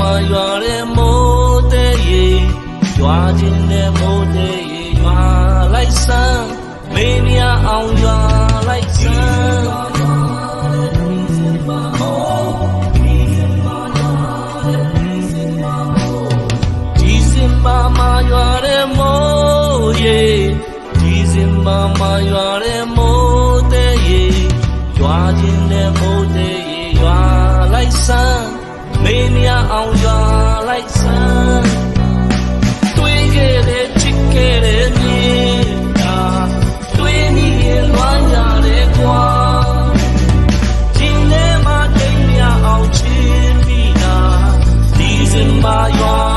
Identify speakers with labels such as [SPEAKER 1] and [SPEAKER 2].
[SPEAKER 1] မာရွာတဲ့မိုးတဲ့ရေရွာခြင်းတဲ့မိုးတဲ့ရေရွာလိုက်စမ်းမင်းများအောင်ရွာ ဘာမှာရွာတဲ့မိုးရေဒီစင်ဘာမှာရွာတဲ့မိုးတဲ့ရေရွာခြင်းနဲ့မိုးတဲ့ရေရွာလိုက်စမ်းမင်းရအောင်ရွာလိုက်စမ်းတွေ့ခဲ့တဲ့ချစ်ခဲ့တဲ့မြေတာတွေ့နေရင်လွမ်းရတဲ့ကွာခြင်းနဲ့မှတိတ်မြအောင်ချစ်မိတာဒီစင်ဘာရွာ